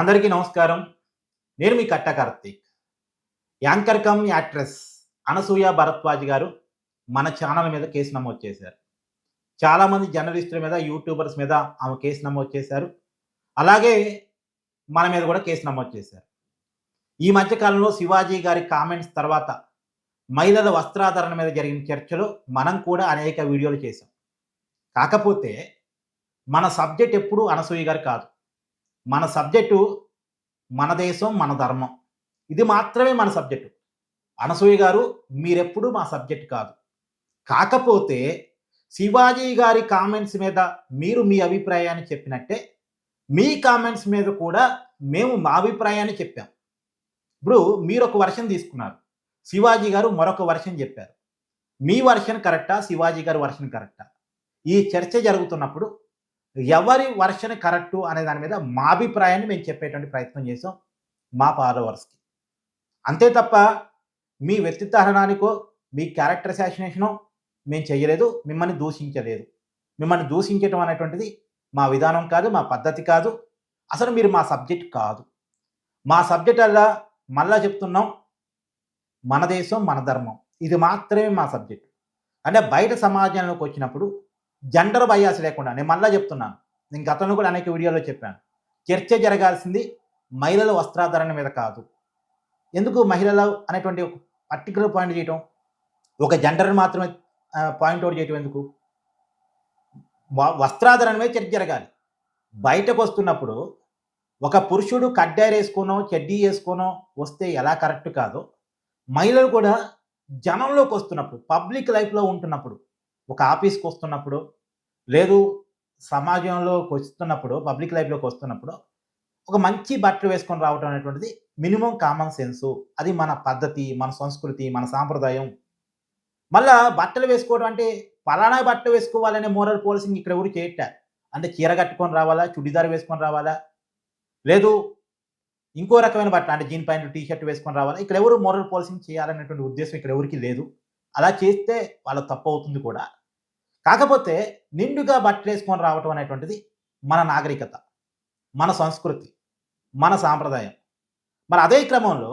అందరికీ నమస్కారం. నేను మీ Katta Karthik. Anchor cum actress Anasuya Bharadwaj garu మన ఛానల్ మీద కేసు నమోదు చేశారు. చాలామంది జర్నలిస్టుల మీద యూట్యూబర్స్ మీద ఆమె కేసు నమోదు చేశారు. అలాగే మన మీద కూడా కేసు నమోదు చేశారు. ఈ మధ్యకాలంలో శివాజీ గారి కామెంట్స్ తర్వాత మహిళల వస్త్రాధరణ మీద జరిగిన చర్చలో మనం కూడా అనేక వీడియోలు చేశాం. కాకపోతే మన సబ్జెక్ట్ ఎప్పుడు అనసూయ గారు కాదు. మన సబ్జెక్టు మన దేశం మన ధర్మం. ఇది మాత్రమే మన సబ్జెక్టు. అనసూయ గారు మీరెప్పుడు మా సబ్జెక్ట్ కాదు. కాకపోతే శివాజీ గారి కామెంట్స్ మీద మీరు మీ అభిప్రాయాన్ని చెప్పినట్టే మీ కామెంట్స్ మీద కూడా మేము మా అభిప్రాయాన్ని చెప్పాం. ఇప్పుడు మీరు ఒక వర్షన్ తీసుకున్నారు. శివాజీ గారు మరొక వర్షన్ చెప్పారు. మీ వర్షన్ కరెక్టా? శివాజీ గారి వర్షన్ కరెక్టా? ఈ చర్చ జరుగుతున్నప్పుడు ఎవరి వర్షన్ కరెక్టు అనే దాని మీద మా అభిప్రాయాన్ని మేము చెప్పేటువంటి ప్రయత్నం చేసాం మా ఫాలోవర్స్కి. అంతే తప్ప మీ వ్యక్తిత్వహరణానికో మీ క్యారెక్టర్ అసాసినేషనో మేము చేయలేదు మిమ్మల్ని దూషించలేదు. మిమ్మల్ని దూషించటం అనేటువంటిది మా విధానం కాదు మా పద్ధతి కాదు. అసలు మీరు మా సబ్జెక్ట్ కాదు. మా సబ్జెక్ట్ అలా మళ్ళా చెప్తున్నాం మన దేశం మన ధర్మం. ఇది మాత్రమే మా సబ్జెక్ట్. అంటే బయట సమాజంలోకి వచ్చినప్పుడు జెండర్ బయాస్ లేకుండా నేను మళ్ళీ చెప్తున్నాను. నేను గతంలో కూడా అనేక వీడియోలో చెప్పాను. చర్చ జరగాల్సింది మహిళల వస్త్రాధరణ మీద కాదు. ఎందుకు మహిళలు అనేటువంటి ఒక పర్టికులర్ పాయింట్ చేయటం? ఒక జెండర్ మాత్రమే పాయింట్ అవుట్ చేయటం ఎందుకు? వ- వస్త్రాధరణ మీద చర్చ జరగాలి. బయటకు వస్తున్నప్పుడు ఒక పురుషుడు కడ్డారు వేసుకోనో చెడ్డీ వేసుకోనో వస్తే ఎలా కరెక్ట్ కాదో మహిళలు కూడా జనంలోకి వస్తున్నప్పుడు పబ్లిక్ లైఫ్లో ఉంటున్నప్పుడు ఒక ఆఫీస్కి వస్తున్నప్పుడు లేదు సమాజంలోకి వస్తున్నప్పుడు పబ్లిక్ లైఫ్లోకి వస్తున్నప్పుడు ఒక మంచి బట్టలు వేసుకొని రావటం అనేటువంటిది మినిమం కామన్ సెన్సు. అది మన పద్ధతి మన సంస్కృతి మన సాంప్రదాయం. మళ్ళా బట్టలు వేసుకోవడం అంటే పలానా బట్టలు వేసుకోవాలనే మోరల్ పోలీసింగ్ ఇక్కడ ఎవరు చేయట అంటే చీర కట్టుకొని రావాలా చుడిదార్ వేసుకొని రావాలా? లేదు ఇంకో రకమైన బట్ట అంటే జీన్ ప్యాంట్ టీ షర్ట్ వేసుకొని రావాలా? ఇక్కడ ఎవరు మోరల్ పోలీసింగ్ చేయాలనేటువంటి ఉద్దేశం ఇక్కడ ఎవరికి లేదు. అలా చేస్తే వాళ్ళ తప్పు అవుతుంది కూడా. కాకపోతే నిండుగా బట్టలు వేసుకొని రావటం అనేటువంటిది మన నాగరికత మన సంస్కృతి మన సాంప్రదాయం. మరి అదే క్రమంలో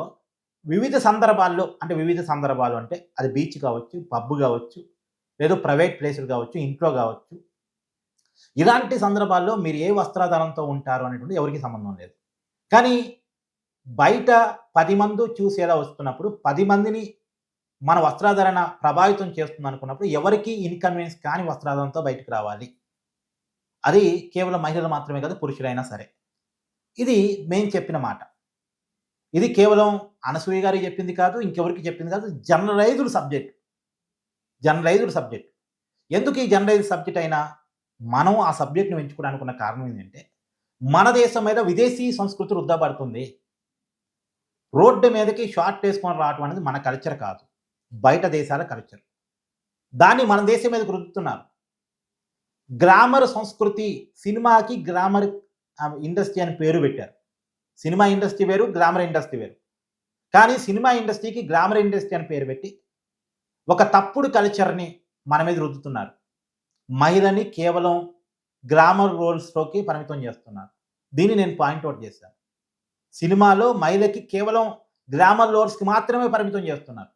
వివిధ సందర్భాల్లో అంటే వివిధ సందర్భాలు అంటే అది బీచ్ కావచ్చు పబ్ కావచ్చు లేదో ప్రైవేట్ ప్లేసులు కావచ్చు ఇంట్లో కావచ్చు. ఇలాంటి సందర్భాల్లో మీరు ఏ వస్త్రాధారంతో ఉంటారు అనేటువంటి ఎవరికి సంబంధం లేదు. కానీ బయట పది మంది చూసేలా వస్తున్నప్పుడు పది మందిని మన వస్త్రాధరణ ప్రభావితం చేస్తుంది అనుకున్నప్పుడు ఎవరికి ఇన్కన్వీనియన్స్ కాని వస్త్రాధారంతో బయటకు రావాలి. అది కేవలం మహిళలు మాత్రమే కాదు పురుషులైనా సరే. ఇది మేము చెప్పిన మాట. ఇది కేవలం అనసూయ గారికి చెప్పింది కాదు ఇంకెవరికి చెప్పింది కాదు జనరలైజ్డ్ సబ్జెక్ట్. Generalized subject. ఎందుకు ఈ జనరలైజ్డ్ సబ్జెక్ట్ అయినా మనం ఆ సబ్జెక్ట్ని ఎంచుకోవడానికి ఉన్న కారణం ఏంటంటే మన దేశం మీద విదేశీ సంస్కృతి రుద్దబడుతుంది రోడ్డు మీదకి షార్ట్ వేసుకొని రావటం అనేది మన కల్చర్ కాదు. బయట దేశాల కల్చర్ దాన్ని మన దేశం మీద గుర్తున్నారు. గ్రామర్ సంస్కృతి సినిమాకి గ్రామర్ ఇండస్ట్రీ అని పేరు పెట్టారు. సినిమా ఇండస్ట్రీ వేరు గ్రామర్ ఇండస్ట్రీ వేరు. కానీ సినిమా ఇండస్ట్రీకి గ్రామర్ ఇండస్ట్రీ అని పేరు పెట్టి ఒక తప్పుడు కల్చర్ని మన మీద రుద్దుతున్నారు. మహిళని కేవలం గ్రామర్ రోల్స్లోకి పరిమితం చేస్తున్నారు. దీన్ని నేను పాయింట్అవుట్ చేశాను సినిమాలో మహిళకి కేవలం గ్రామర్ రోల్స్కి మాత్రమే పరిమితం చేస్తున్నారు.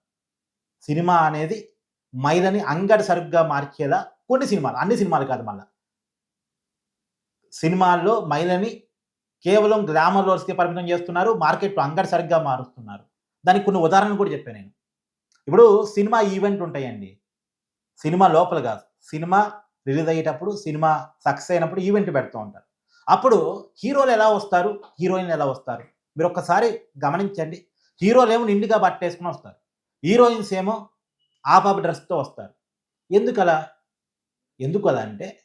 సినిమా అనేది మైలని అంగడి సరుగ్గా మార్చేలా కొన్ని సినిమాలు అన్ని సినిమాలు కాదు మళ్ళా. సినిమాల్లో మైలని కేవలం గ్లామర్ రోల్స్కి పరిమితం చేస్తున్నారు మార్కెట్లో అంగడి సరిగ్గా మారుస్తున్నారు. దానికి కొన్ని ఉదాహరణలు కూడా చెప్పాను నేను. ఇప్పుడు సినిమా ఈవెంట్ ఉంటాయండి. సినిమా లోపల కాదు. సినిమా రిలీజ్ అయ్యేటప్పుడు సినిమా సక్సెస్ అయినప్పుడు ఈవెంట్ పెడుతూ ఉంటారు. అప్పుడు హీరోలు ఎలా వస్తారు? హీరోయిన్లు ఎలా వస్తారు? మీరు ఒక్కసారి గమనించండి. హీరోలు ఏమో నిండుగా బట్టేసుకుని వస్తారు. హీరోయిన్స్ ఏమో ఆపాప డ్రెస్తో వస్తారు. ఎందుకు అలా ఎందుకు అలా అంటే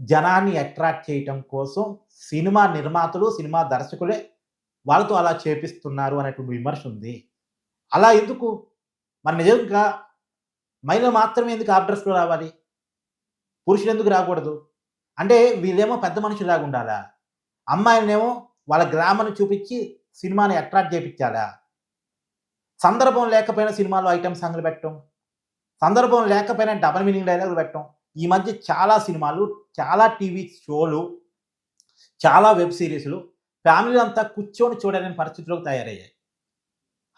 జనాన్ని అట్రాక్ట్ చేయటం కోసం సినిమా నిర్మాతలు సినిమా దర్శకులే వాళ్ళతో అలా చేపిస్తున్నారు అనేటువంటి విమర్శ ఉంది. అలా ఎందుకు? మరి నిజంగా మహిళ మాత్రమే ఎందుకు ఆ డ్రెస్లో రావాలి? పురుషులు ఎందుకు రాకూడదు? అంటే వీళ్ళేమో పెద్ద మనుషులాగా ఉండాలా? అమ్మాయిలనేమో వాళ్ళ గ్రామాన్ని చూపించి సినిమాని అట్రాక్ట్ చేయించాలా సందర్భం లేకపోయినా సినిమాలో ఐటమ్ సాంగ్లు పెట్టడం. సందర్భం లేకపోయినా డబల్ మీనింగ్ డైలాగులు పెట్టడం. ఈ మధ్య చాలా సినిమాలు చాలా టీవీ షోలు చాలా వెబ్ సిరీస్లు ఫ్యామిలీ అంతా కూర్చొని చూడలేని పరిస్థితులకు తయారయ్యాయి.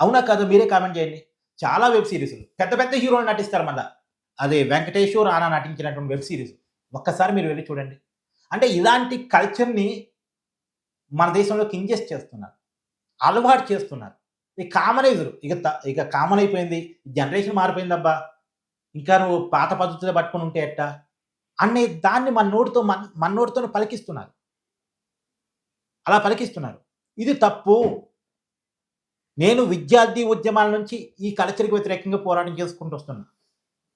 అవునా కదా? మీరే కామెంట్ చేయండి. చాలా వెబ్ సిరీస్లు. పెద్ద పెద్ద హీరోలు నటిస్తారు మళ్ళా. అదే వెంకటేశ్వర్ రానా నటించినటువంటి వెబ్ సిరీస్. ఒక్కసారి మీరు వెళ్ళి చూడండి. అంటే ఇలాంటి కల్చర్ని మన దేశంలోకి ఇంజెస్ట్ చేస్తున్నారు. అలవాటు చేస్తున్నారు. ఇది కామనైజరు. ఇక త- ఇక కామన్ అయిపోయింది జనరేషన్ మారిపోయిందబ్బా. ఇంకా నువ్వు పాత పద్ధతిలో పట్టుకుని ఉంటే ఎట్టా? అనే దాన్ని మన నోటితో మన మన నోటితో పలికిస్తున్నారు. అలా పలికిస్తున్నారు. ఇది తప్పు. నేను విద్యార్థి ఉద్యమాల నుంచి ఈ కల్చర్కి వ్యతిరేకంగా పోరాటం చేసుకుంటూ వస్తున్నా.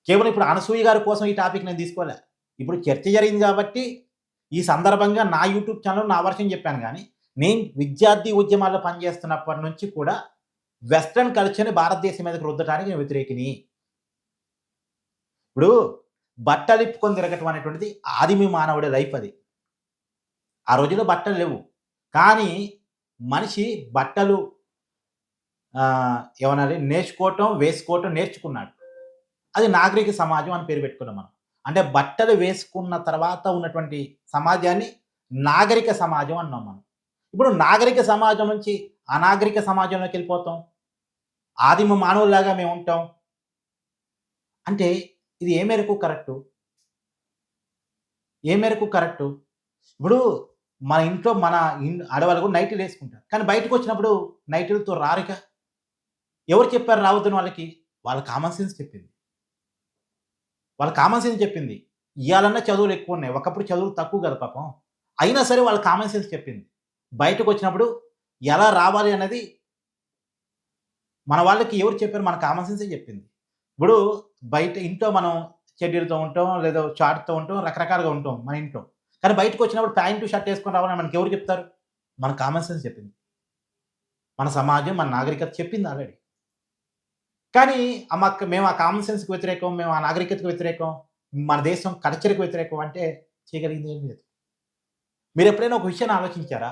కేవలం ఇప్పుడు అనసూయ గారి కోసం ఈ టాపిక్ నేను తీసుకోలే. ఇప్పుడు చర్చ జరిగింది కాబట్టి ఈ సందర్భంగా నా యూట్యూబ్ ఛానల్ నా వర్షం చెప్పాను కానీ నేను విద్యార్థి ఉద్యమాల్లో పనిచేస్తున్నప్పటి నుంచి కూడా వెస్ట్రన్ కల్చర్ని భారతదేశం మీదకి రుద్దటానికి నేను వ్యతిరేకిని. ఇప్పుడు బట్టలు ఇప్పుకొని తిరగటం అనేటువంటిది ఆదిమి మానవుడి లైఫ్ అది. ఆ రోజుల్లో బట్టలు లేవు. కానీ మనిషి బట్టలు ఆ, ఏమనాలి నేర్చుకోవటం వేసుకోవటం నేర్చుకున్నాడు. అది నాగరిక సమాజం అని పేరు పెట్టుకున్నాం మనం. అంటే బట్టలు వేసుకున్న తర్వాత ఉన్నటువంటి సమాజాన్ని నాగరిక సమాజం అన్నాం మనం. ఇప్పుడు నాగరిక సమాజం నుంచి అనాగరిక సమాజంలోకి వెళ్ళిపోతాం. ఆదిమ మానవుల్లాగా మేము ఉంటాం. అంటే ఇది ఏ మేరకు కరెక్టు? ఏ మేరకు కరెక్టు? ఇప్పుడు మన ఇంట్లో మన ఇన్ ఆడవాళ్ళు నైటీలు వేసుకుంటారు. కానీ బయటకు వచ్చినప్పుడు నైటీలతో రారిక? ఎవరు చెప్పారు రావద్దని వాళ్ళకి? వాళ్ళ కామన్ సెన్స్ చెప్పింది. వాళ్ళ కామన్ సెన్స్ చెప్పింది. ఇవ్వాలన్నా చదువులు ఎక్కువ ఉన్నాయి. ఒకప్పుడు చదువులు తక్కువ కదా పాపం. అయినా సరే వాళ్ళ కామన్ సెన్స్ చెప్పింది. బయటకు వచ్చినప్పుడు ఎలా రావాలి అనేది మన వాళ్ళకి ఎవరు చెప్పారు? మన కామన్ సెన్సే చెప్పింది. ఇప్పుడు బయట ఇంట్లో మనం చెడ్డీలతో ఉంటాం లేదా షార్ట్తో ఉంటాం రకరకాలుగా ఉంటాం మన ఇంట్లో. కానీ బయటకు వచ్చినప్పుడు ప్యాంటు షర్ట్ వేసుకొని రావాలని మనకి ఎవరు చెప్తారు? మన కామన్ సెన్స్ చెప్పింది. మన సమాజం మన నాగరికత చెప్పింది ఆల్రెడీ కానీ ఆ మాకు మేము ఆ కామన్ సెన్స్కి వ్యతిరేకం మేము ఆ నాగరికతకు వ్యతిరేకం మన దేశం కల్చర్కి వ్యతిరేకం అంటే చేయగలిగింది ఏం లేదు. మీరు ఎప్పుడైనా ఒక విషయాన్ని ఆలోచించారా?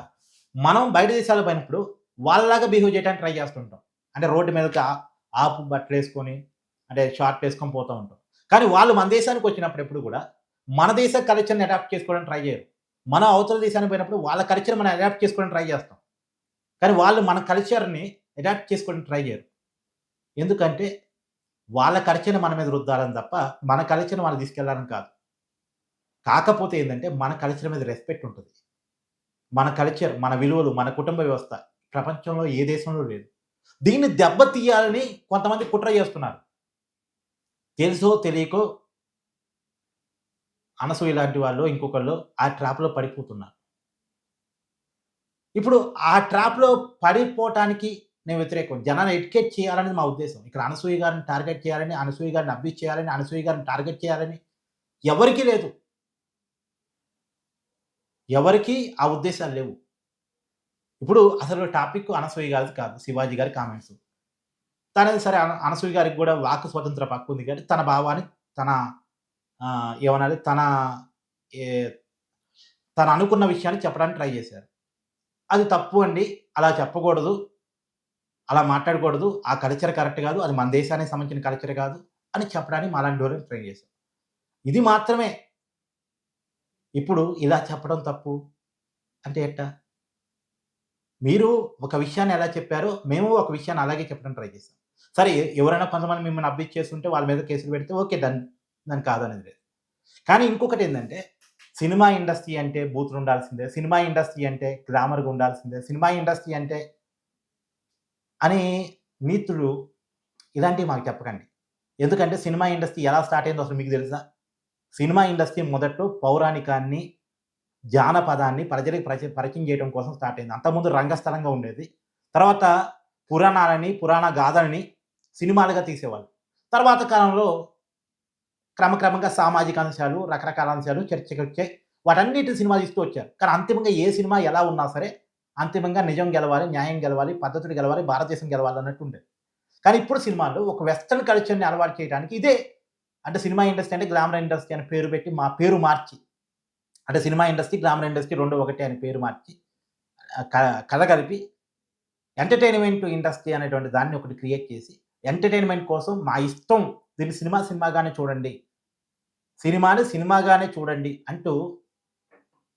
మనం బయట దేశాలు పోయినప్పుడు వాళ్ళలాగా బిహేవ్ చేయడానికి ట్రై చేస్తుంటాం. అంటే రోడ్డు మీదకి ఆపు బట్టలు వేసుకొని అంటే షార్ట్ వేసుకొని పోతూ ఉంటాం. కానీ వాళ్ళు మన దేశానికి వచ్చినప్పుడు ఎప్పుడు కూడా మన దేశ కల్చర్ని అడాప్ట్ చేసుకోవడానికి ట్రై చేయరు. మనం అవతల దేశానికి పోయినప్పుడు వాళ్ళ కల్చర్ మనం అడాప్ట్ చేసుకోవడానికి ట్రై చేస్తాం. కానీ వాళ్ళు మన కల్చర్ని అడాప్ట్ చేసుకోవడానికి ట్రై చేయరు. ఎందుకంటే వాళ్ళ కల్చర్ని మన మీద రుద్దాలని తప్ప మన కల్చర్ని వాళ్ళు తీసుకెళ్ళాలని కాదు. కాకపోతే ఏంటంటే మన కల్చర్ మీద రెస్పెక్ట్ ఉంటుంది. మన కల్చర్ మన విలువలు మన కుటుంబ వ్యవస్థ ప్రపంచంలో ఏ దేశంలో లేదు. దీన్ని దెబ్బతీయాలని కొంతమంది కుట్ర చేస్తున్నారు. తెలుసో తెలియకో అనసూయ లాంటి వాళ్ళు ఇంకొకళ్ళు ఆ ట్రాప్లో పడిపోతున్నారు. ఇప్పుడు ఆ ట్రాప్లో పడిపోవటానికి నేను వ్యతిరేకం. జనాన్ని ఎడ్యుకేట్ చేయాలని మా ఉద్దేశం. ఇక్కడ అనసూయ గారిని టార్గెట్ చేయాలని అనసూయ గారిని అబ్యూస్ చేయాలని అనసూయ గారిని టార్గెట్ చేయాలని ఎవరికీ లేదు. ఎవరికీ ఆ ఉద్దేశాలు లేవు. ఇప్పుడు అసలు టాపిక్ అనసూయ గారి కాదు శివాజీ గారి కామెంట్స్. తనది సరే అన- అనసూయ గారికి కూడా వాక్ స్వతంత్ర పక్కు ఉంది కాబట్టి తన భావాన్ని తన ఏమనాలి తన ఏ, తను అనుకున్న విషయాన్ని చెప్పడానికి ట్రై చేశారు. అది తప్పు అండి అలా చెప్పకూడదు అలా మాట్లాడకూడదు ఆ కల్చర్ కరెక్ట్ కాదు అది మన దేశానికి సంబంధించిన కల్చర్ కాదు అని చెప్పడానికి మాలాంటి వాళ్ళని ట్రై చేశారు. ఇది మాత్రమే. ఇప్పుడు ఇలా చెప్పడం తప్పు అంటే ఎట్టా? మీరు ఒక విషయాన్ని ఎలా చెప్పారో మేము ఒక విషయాన్ని అలాగే చెప్పడం ట్రై చేస్తాం. సరే ఎవరైనా కొంతమంది మిమ్మల్ని అబ్యూజ్ చేస్తుంటే వాళ్ళ మీద కేసులు పెడితే ఓకే దాన్ని దాని కాదనేది లేదు. కానీ ఇంకొకటి ఏంటంటే సినిమా ఇండస్ట్రీ అంటే బూతులు ఉండాల్సిందే సినిమా ఇండస్ట్రీ అంటే గ్లామర్గా ఉండాల్సిందే సినిమా ఇండస్ట్రీ అంటే అని నీతులు ఇలాంటివి మాకు చెప్పకండి. ఎందుకంటే సినిమా ఇండస్ట్రీ ఎలా స్టార్ట్ అయిందో అసలు మీకు తెలుసా? సినిమా ఇండస్ట్రీ మొదట్లో పౌరాణికాన్ని జానపదాన్ని ప్రజలకు పరిచయం పరిచయం చేయడం కోసం స్టార్ట్ అయింది. అంతకుముందు రంగస్థలంగా ఉండేది. తర్వాత పురాణాలని పురాణ గాథలని సినిమాలుగా తీసేవాళ్ళు. తర్వాత కాలంలో క్రమక్రమంగా సామాజిక అంశాలు రకరకాల అంశాలు చర్చకు వచ్చాయి వాటన్నిటి సినిమా తీస్తూ వచ్చారు. కానీ అంతిమంగా ఏ సినిమా ఎలా ఉన్నా సరే అంతిమంగా నిజం గెలవాలి న్యాయం గెలవాలి పద్ధతులు గెలవాలి భారతదేశం గెలవాలి అన్నట్టు ఉండేది. కానీ ఇప్పుడు సినిమాల్లో ఒక వెస్ట్రన్ కల్చర్ని అలవాటు చేయడానికి ఇదే అంటే సినిమా ఇండస్ట్రీ అంటే గ్లామర్ ఇండస్ట్రీ అని పేరు పెట్టి మా పేరు మార్చి అంటే సినిమా ఇండస్ట్రీ గ్లామర్ ఇండస్ట్రీ రెండు ఒకటి అని పేరు మార్చి క- కథ కలిపి ఎంటర్టైన్మెంట్ ఇండస్ట్రీ అనేటువంటి దాన్ని ఒకటి క్రియేట్ చేసి ఎంటర్టైన్మెంట్ కోసం మా ఇష్టం దీన్ని సినిమా సినిమాగానే చూడండి సినిమాని సినిమాగానే చూడండి అంటూ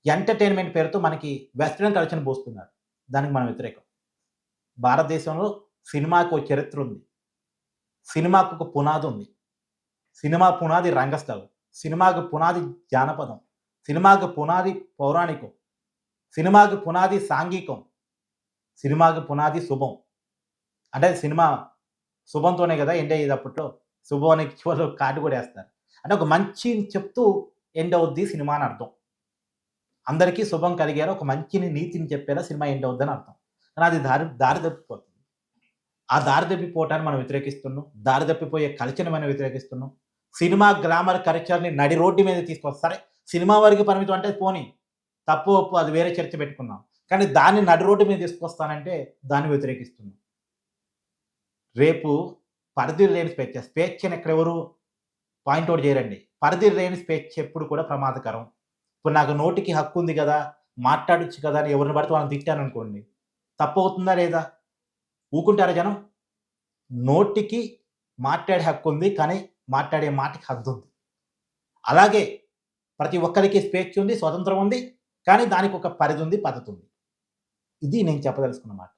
ఎంటర్టైన్మెంట్ పేరుతో మనకి వెస్ట్రన్ కల్చర్ని పోస్తున్నారు. దానికి మనం వ్యతిరేకం. భారతదేశంలో సినిమాకు ఒక చరిత్ర ఉంది. సినిమాకు ఒక పునాది ఉంది. సినిమా పునాది రంగస్థలం. సినిమాకు పునాది జానపదం. సినిమాకు పునాది పౌరాణికం. సినిమాకు పునాది సాంఘికం. సినిమాకు పునాది శుభం. అంటే సినిమా శుభంతోనే కదా ఎండ్ అయ్యేది అప్పట్లో. శుభం అనే చివరిలో కార్డు కూడా వేస్తారు. అంటే ఒక మంచి చెప్తూ ఎండ్ అవుద్ది సినిమా అని అర్థం. అందరికీ శుభం కలిగేలా ఒక మంచిని నీతిని చెప్పేలా సినిమా ఎండ్ అవుద్దని అర్థం. కానీ అది దారి దారి తప్పిపోతుంది. ఆ దారి తప్పిపోవటాన్ని మనం వ్యతిరేకిస్తున్నాం. దారి తప్పిపోయే కల్చర్ని మనం వ్యతిరేకిస్తున్నాం. సినిమా గ్రామర్ కల్చర్ని నడి రోడ్డు మీద తీసుకొస్తాం సరే సినిమా వరకు పరిమితం అంటే పోనీ తప్పు ఒప్పు అది వేరే చర్చ పెట్టుకున్నాం కానీ దాన్ని నడి రోడ్డు మీద తీసుకొస్తానంటే దాన్ని వ్యతిరేకిస్తున్నాం. రేపు పరిధి లేని స్వేచ్ఛ స్వేచ్ఛను ఎక్కడెవరు పాయింట్ అవుట్ చేయరండి. పరిధి లేని స్వేచ్ఛ ఎప్పుడు కూడా ప్రమాదకరం. ఇప్పుడు నాకు నోటికి హక్కు ఉంది కదా మాట్లాడొచ్చు కదా అని ఎవరిని పడితే వాళ్ళని తిట్టాను అనుకోండి. తప్పు అవుతుందా లేదా? ఊకుంటారా జనం? నోటికి మాట్లాడే హక్కు ఉంది కానీ మాట్లాడే మాటకి హద్దు ఉంది. అలాగే ప్రతి ఒక్కరికి స్వేచ్ఛ ఉంది స్వతంత్రం ఉంది కానీ దానికి ఒక పరిధి ఉంది పద్ధతి ఉంది. ఇది నేను చెప్పదలుచుకున్న మాట.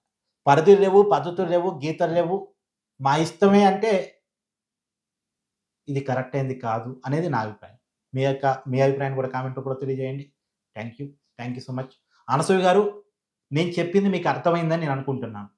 పరిధులు లేవు పద్ధతులు లేవు గీతలు లేవు. మా ఇష్టమే అంటే ఇది కరెక్ట్ అయింది కాదు అనేది నా అభిప్రాయం. మీ యొక్క మీ అభిప్రాయం కూడా కామెంట్ కూడా తెలియజేయండి. Thank you thank you so much. Anasuya garu నేను చెప్పింది మీకు అర్థమైందని నేను అనుకుంటున్నాను.